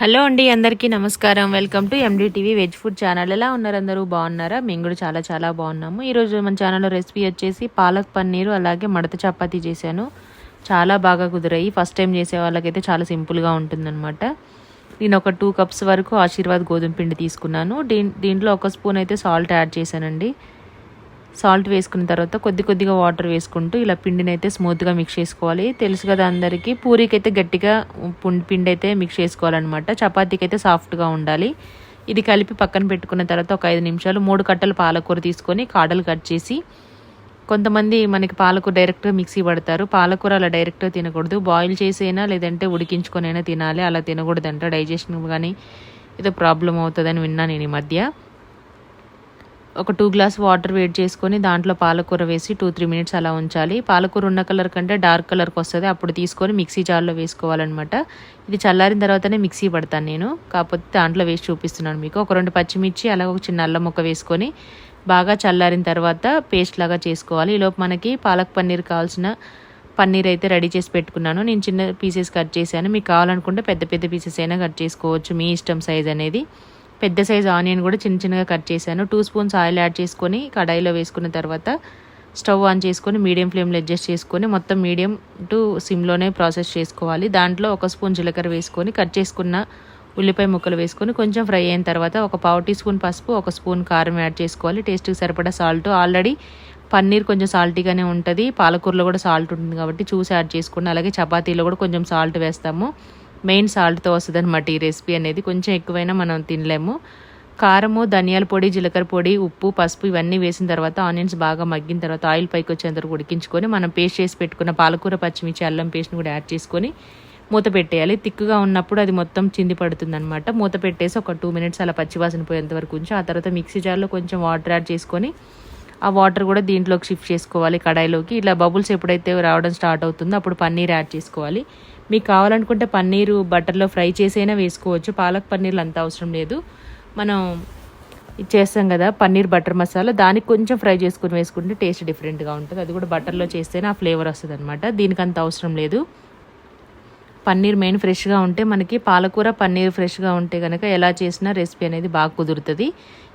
Hello అండి అందరికీ నమస్కారం. Welcome to MDTV veg food channel. ఎలా ఉన్నారు అందరూ? బాగున్నారా? మేము కూడా చాలా చాలా బాగున్నాము. ఈరోజు మన ఛానల్లో రెసిపీ వచ్చేసి పాలక్ పన్నీరు అలాగే మడత చపాతీ చేశాను. చాలా బాగా కుదిరాయి. ఫస్ట్ టైం చేసే వాళ్ళకైతే చాలా సింపుల్గా ఉంటుందన్నమాట. నేను ఒక టూ కప్స్ వరకు ఆశీర్వాద్ గోధుమ పిండి తీసుకున్నాను. దీంట్లో ఒక స్పూన్ అయితే సాల్ట్ యాడ్ చేశానండి. సాల్ట్ వేసుకున్న తర్వాత కొద్ది కొద్దిగా వాటర్ వేసుకుంటూ ఇలా పిండిని అయితే స్మూత్గా మిక్స్ చేసుకోవాలి. తెలుసు కదా అందరికీ పూరీకి అయితే గట్టిగా పిండి అయితే మిక్స్ చేసుకోవాలన్నమాట. చపాతీకి అయితే సాఫ్ట్గా ఉండాలి. ఇది కలిపి పక్కన పెట్టుకున్న తర్వాత ఒక ఐదు నిమిషాలు మూడు కట్టలు పాలకూర తీసుకొని కాడలు కట్ చేసి కొంతమంది మనకి పాలకూర డైరెక్ట్గా మిక్సీ పడతారు పాలకూర అలా డైరెక్ట్గా తినకూడదు. బాయిల్ చేసైనా లేదంటే ఉడికించుకొనైనా తినాలి. అలా తినకూడదంట. డైజెషన్ కానీ ఏదో ప్రాబ్లం అవుతుందని విన్నా నేను ఈ మధ్య. ఒక టూ గ్లాస్ వాటర్ వేడి చేసుకొని దాంట్లో పాలకూర వేసి టూ త్రీ మినిట్స్ అలా ఉంచాలి. పాలకూర ఉన్న కలర్ కంటే డార్క్ కలర్కి వస్తుంది. అప్పుడు తీసుకొని మిక్సీ జార్లో వేసుకోవాలన్నమాట. ఇది చల్లారిన తర్వాతనే మిక్సీ పడతాను నేను. కాకపోతే దాంట్లో వేసి చూపిస్తున్నాను మీకు. ఒక రెండు పచ్చిమిర్చి అలాగే ఒక చిన్న అల్లం ముక్క వేసుకొని బాగా చల్లారిన తర్వాత పేస్ట్ లాగా చేసుకోవాలి. ఈలోపు మనకి పాలక్ పన్నీర్ కావాల్సిన పన్నీర్ అయితే రెడీ చేసి పెట్టుకున్నాను. నేను చిన్న పీసెస్ కట్ చేశాను. మీకు కావాలనుకుంటే పెద్ద పెద్ద పీసెస్ అయినా కట్ చేసుకోవచ్చు. మీ ఇష్టం సైజ్ అనేది. పెద్ద సైజ్ ఆనియన్ కూడా చిన్న చిన్నగా కట్ చేశాను. టూ స్పూన్స్ ఆయిల్ యాడ్ చేసుకొని కడాయిలో వేసుకున్న తర్వాత స్టవ్ ఆన్ చేసుకొని మీడియం ఫ్లేమ్లో అడ్జస్ట్ చేసుకొని మొత్తం మీడియం టు సిమ్లోనే ప్రాసెస్ చేసుకోవాలి. దాంట్లో ఒక స్పూన్ జీలకర్ర వేసుకొని కట్ చేసుకున్న ఉల్లిపాయ ముక్కలు వేసుకొని కొంచెం ఫ్రై అయిన తర్వాత ఒక పావు టీ స్పూన్ పసుపు ఒక స్పూన్ కారం యాడ్ చేసుకోవాలి. టేస్ట్కి సరిపడా సాల్ట్. ఆల్రెడీ పన్నీర్ కొంచెం సాల్టీగానే ఉంటుంది. పాలకూరలో కూడా సాల్ట్ ఉంటుంది కాబట్టి చూసి యాడ్ చేసుకోండి అలాగే చపాతీలో కూడా కొంచెం సాల్ట్ వేస్తాము. మెయిన్ సాల్ట్తో వస్తుంది అనమాట ఈ రెసిపీ అనేది కొంచెం ఎక్కువైనా మనం తినలేము. కారము ధనియాల పొడి జీలకర్ర పొడి ఉప్పు పసుపు ఇవన్నీ వేసిన తర్వాత ఆనియన్స్ బాగా మగ్గిన తర్వాత ఆయిల్ పైకి వచ్చేంత ఉడికించుకొని మనం పేస్ట్ చేసి పెట్టుకున్న పాలకూర పచ్చిమిర్చి అల్లం పేస్ట్ని కూడా యాడ్ చేసుకొని మూత పెట్టేయాలి. తిక్కుగా ఉన్నప్పుడు అది మొత్తం చింది పడుతుంది అనమాట మూత పెట్టేసి ఒక టూ మినిట్స్ అలా పచ్చివాసన పోయేంత వరకు ఉంచి ఆ తర్వాత మిక్సీ జార్లో కొంచెం వాటర్ యాడ్ చేసుకొని ఆ వాటర్ కూడా దీంట్లోకి షిఫ్ట్ చేసుకోవాలి కడాయిలోకి. ఇలా బబుల్స్ ఎప్పుడైతే రావడం స్టార్ట్ అవుతుందో అప్పుడు పన్నీర్ యాడ్ చేసుకోవాలి. మీకు కావాలనుకుంటే పన్నీరు బటర్లో ఫ్రై చేసైనా వేసుకోవచ్చు. పాలక్ పన్నీర్లు అంత అవసరం లేదు. మనం ఇది చేస్తాం కదా పన్నీర్ బటర్ మసాలా. దానికి కొంచెం ఫ్రై చేసుకుని వేసుకుంటే టేస్ట్ డిఫరెంట్గా ఉంటుంది. అది కూడా బటర్లో చేస్తేనే ఆ ఫ్లేవర్ వస్తుంది అనమాట దీనికి అంత అవసరం లేదు. పన్నీర్ మెయిన్ ఫ్రెష్గా ఉంటే మనకి పాలకూర పన్నీర్ ఫ్రెష్గా ఉంటే కనుక ఎలా చేసినా రెసిపీ అనేది బాగా కుదురుతుంది.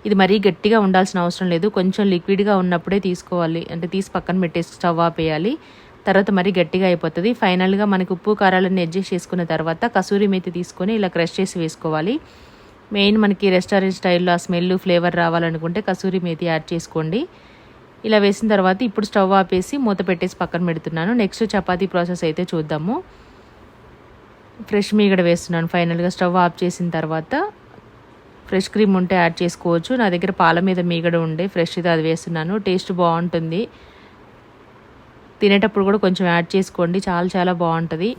ఇది మరీ గట్టిగా ఉండాల్సిన అవసరం లేదు. కొంచెం లిక్విడ్గా ఉన్నప్పుడే తీసుకోవాలి. అంటే తీసి పక్కన పెట్టేసి స్టవ్ ఆపేయాలి. తర్వాత మరీ గట్టిగా అయిపోతుంది. ఫైనల్గా మనకి ఉప్పు కారాలన్నీ అడ్జస్ట్ చేసుకున్న తర్వాత కసూరి మేతి తీసుకొని ఇలా క్రష్ చేసి వేసుకోవాలి. మెయిన్ మనకి రెస్టారెంట్ స్టైల్లో ఆ స్మెల్ ఫ్లేవర్ రావాలనుకుంటే కసూరి మేతి యాడ్ చేసుకోండి. ఇలా వేసిన తర్వాత ఇప్పుడు స్టవ్ ఆపేసి మూత పెట్టేసి పక్కన పెడుతున్నాను. నెక్స్ట్ చపాతీ ప్రాసెస్ అయితే చూద్దాము. ఫ్రెష్ మీగడ వేస్తున్నాను. ఫైనల్గా స్టవ్ ఆఫ్ చేసిన తర్వాత ఫ్రెష్ క్రీమ్ ఉంటే యాడ్ చేసుకోవచ్చు. నా దగ్గర పాల మీద మీగడ ఉండే. ఫ్రెష్ది అది వేస్తున్నాను. టేస్ట్ బాగుంటుంది. తినేటప్పుడు కూడా కొంచెం యాడ్ చేసుకోండి. చాలా చాలా బాగుంటుంది.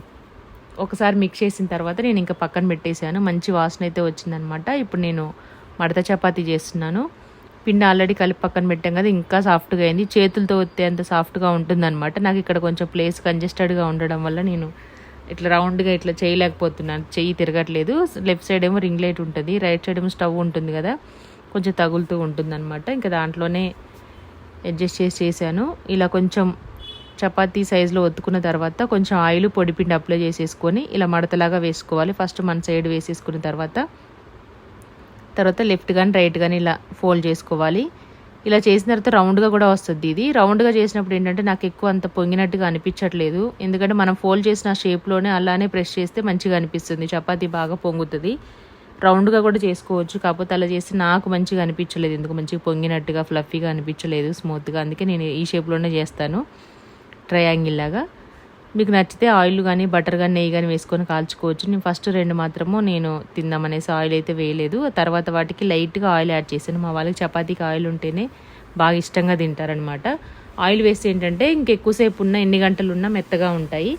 ఒకసారి మిక్స్ చేసిన తర్వాత నేను ఇంకా పక్కన పెట్టేశాను. మంచి వాసన అయితే వచ్చిందనమాట. ఇప్పుడు నేను మడత చపాతీ చేస్తున్నాను. పిండి ఆల్రెడీ కలిపి పక్కన పెట్టాం కదా ఇంకా సాఫ్ట్గా అయింది. చేతులతో వస్తే అంత సాఫ్ట్గా ఉంటుందన్నమాట నాకు ఇక్కడ కొంచెం ప్లేస్ కంజెస్టెడ్గా ఉండడం వల్ల నేను ఇట్లా రౌండ్గా ఇట్లా చేయలేకపోతున్నాను. చెయ్యి తిరగట్లేదు. లెఫ్ట్ సైడ్ ఏమో రింగ్ లైట్ ఉంటుంది. రైట్ సైడ్ ఏమో స్టవ్ ఉంటుంది కదా కొంచెం తగులుతూ ఉంటుందన్నమాట ఇంకా దాంట్లోనే అడ్జస్ట్ చేసి చేశాను. ఇలా కొంచెం చపాతీ సైజులో ఒత్తుకున్న తర్వాత కొంచెం ఆయిల్ పొడిపిండి అప్లై చేసేసుకొని ఇలా మడతలాగా వేసుకోవాలి. ఫస్ట్ మన సైడ్ వేసేసుకున్న తర్వాత తర్వాత లెఫ్ట్ కానీ రైట్ కానీ ఇలా ఫోల్డ్ చేసుకోవాలి. ఇలా చేసిన తర్వాత రౌండ్గా కూడా వస్తుంది ఇది. రౌండ్గా చేసినప్పుడు ఏంటంటే నాకు ఎక్కువ అంత పొంగినట్టుగా అనిపించట్లేదు. ఎందుకంటే మనం ఫోల్డ్ చేసిన షేప్లోనే అలానే ప్రెస్ చేస్తే మంచిగా అనిపిస్తుంది. చపాతీ బాగా పొంగుతుంది. రౌండ్గా కూడా చేసుకోవచ్చు. కాకపోతే అలా చేస్తే నాకు మంచిగా అనిపించలేదు. ఎందుకు మంచిగా పొంగినట్టుగా ఫ్లఫీగా అనిపించలేదు స్మూత్గా అందుకే నేను ఈ షేప్లోనే చేస్తాను. ట్రయాంగిల్ లాగా. మీకు నచ్చితే ఆయిల్ కానీ బటర్ కానీ నెయ్యి కానీ వేసుకొని కాల్చుకోవచ్చు. నేను ఫస్ట్ రెండు మాత్రము నేను తిందామనేసి ఆయిల్ అయితే వేయలేదు. తర్వాత వాటికి లైట్గా ఆయిల్ యాడ్ చేశాను. మా వాళ్ళకి చపాతీకి ఆయిల్ ఉంటేనే బాగా ఇష్టంగా తింటారనమాట ఆయిల్ వేస్తే ఏంటంటే ఇంకెక్కువసేపు ఉన్న ఎన్ని గంటలు ఉన్నా మెత్తగా ఉంటాయి.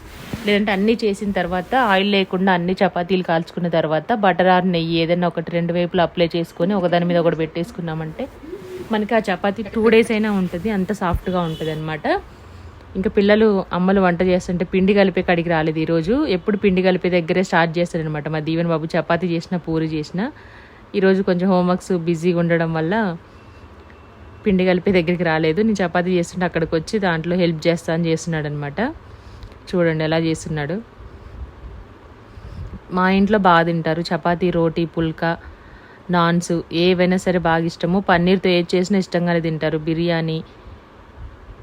లేదంటే అన్నీ చేసిన తర్వాత ఆయిల్ లేకుండా అన్ని చపాతీలు కాల్చుకున్న తర్వాత బటర్ ఆర్ నెయ్యి ఏదైనా ఒకటి రెండు వైపులు అప్లై చేసుకొని ఒకదాని మీద ఒకటి పెట్టేసుకున్నామంటే మనకి ఆ చపాతీ టూ డేస్ అయినా ఉంటుంది. అంత సాఫ్ట్గా ఉంటుంది అనమాట ఇంకా పిల్లలు అమ్మలు వంట చేస్తుంటే పిండి కలిపే కాడికి రాలేదు ఈరోజు. ఎప్పుడు పిండి కలిపే దగ్గరే స్టార్ట్ చేస్తారనమాట మా దీవెన్ బాబు చపాతీ చేసిన పూరి చేసిన. ఈరోజు కొంచెం హోంవర్క్స్ బిజీగా ఉండడం వల్ల పిండి కలిపే దగ్గరికి రాలేదు. నేను చపాతీ చేస్తుంటే అక్కడికి వచ్చి దాంట్లో హెల్ప్ చేస్తా అని చేస్తున్నాడు అనమాట చూడండి ఎలా చేస్తున్నాడు. మా ఇంట్లో బాగా తింటారు. చపాతీ రోటీ పుల్కా నాన్స్ ఏవైనా సరే బాగా ఇష్టము. పన్నీర్తో ఏది చేసినా ఇష్టంగానే తింటారు. బిర్యానీ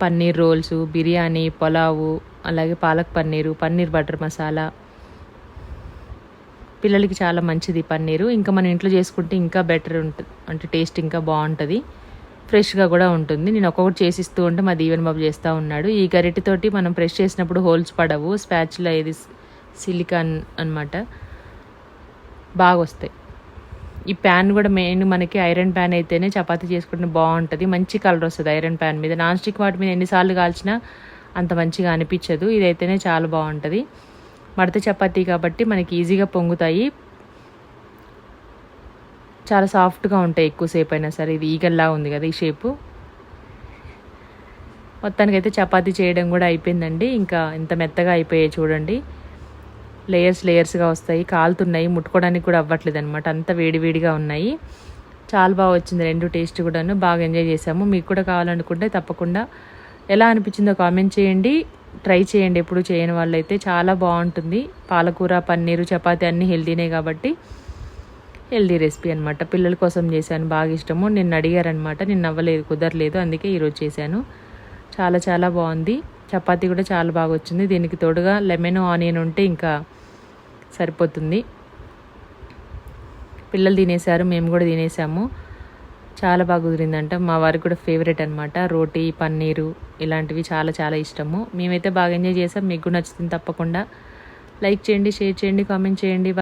పన్నీర్ రోల్స్ బిర్యానీ పొలావు అలాగే పాలక్ పన్నీరు పన్నీర్ బటర్ మసాలా. పిల్లలకి చాలా మంచిది పన్నీరు. ఇంకా మన ఇంట్లో చేసుకుంటే ఇంకా బెటర్ ఉంటుంది అంటే టేస్ట్ ఇంకా బాగుంటుంది. ఫ్రెష్గా కూడా ఉంటుంది. నేను ఒక్కొక్కటి చేసిస్తూ ఉంటే మా దీవెన్ బాబు చేస్తూ ఉన్నాడు. ఈ గరిటెతోటి మనం ఫ్రెష్ చేసినప్పుడు హోల్స్ పడవు. స్పాచ్లో ఇది సిలికాన్ అనమాట బాగా వస్తాయి ఈ ప్యాన్ కూడా మెయిన్ మనకి ఐరన్ ప్యాన్ అయితేనే చపాతీ చేసుకుంటే బాగుంటుంది. మంచి కలర్ వస్తుంది ఐరన్ ప్యాన్ మీద. నాన్ స్టిక్ వాటి మీద ఎన్నిసార్లు కాల్చినా అంత మంచిగా అనిపించదు. ఇదైతేనే చాలా బాగుంటుంది. మడత చపాతీ కాబట్టి మనకి ఈజీగా పొంగుతాయి. చాలా సాఫ్ట్గా ఉంటాయి ఎక్కువసేపు అయినా సరే. ఇది ఈగల్లా ఉంది కదా ఈ షేపు మొత్తానికైతే చపాతీ చేయడం కూడా అయిపోయిందండి. ఇంకా ఇంత మెత్తగా అయిపోయాయి చూడండి. లేయర్స్ లేయర్స్గా వస్తాయి. కాలుతున్నాయి. ముట్టుకోవడానికి కూడా అవ్వట్లేదు అనమాట అంత వేడివేడిగా ఉన్నాయి. చాలా బాగా వచ్చింది. రెండు టేస్ట్ కూడాను బాగా ఎంజాయ్ చేసాము మీకు కూడా కావాలనుకుంటే తప్పకుండా ఎలా అనిపించిందో కామెంట్ చేయండి. ట్రై చేయండి. ఎప్పుడు చేయని వాళ్ళైతే చాలా బాగుంటుంది. పాలకూర పన్నీరు చపాతీ అన్నీ హెల్తీనే కాబట్టి హెల్దీ రెసిపీ అనమాట పిల్లల కోసం చేశాను. బాగా ఇష్టము. నిన్న అడిగారనమాట నిన్న అవ్వలేదు కుదరలేదు. అందుకే ఈరోజు చేశాను. చాలా చాలా బాగుంది. చపాతీ కూడా చాలా బాగా వచ్చింది. దీనికి తోడుగా లెమన్ ఆనియన్ ఉంటే ఇంకా సరిపోతుంది. పిల్లలు తినేశారు మేము కూడా తినేసాము చాలా బాగా కుదిరిందంట. మా వారికి కూడా ఫేవరెట్ అనమాట రోటీ పన్నీరు ఇలాంటివి చాలా చాలా ఇష్టము. మేమైతే బాగా ఎంజాయ్ చేసాం మీకు నచ్చుతుంది తప్పకుండా. లైక్ చేయండి షేర్ చేయండి కామెంట్ చేయండి.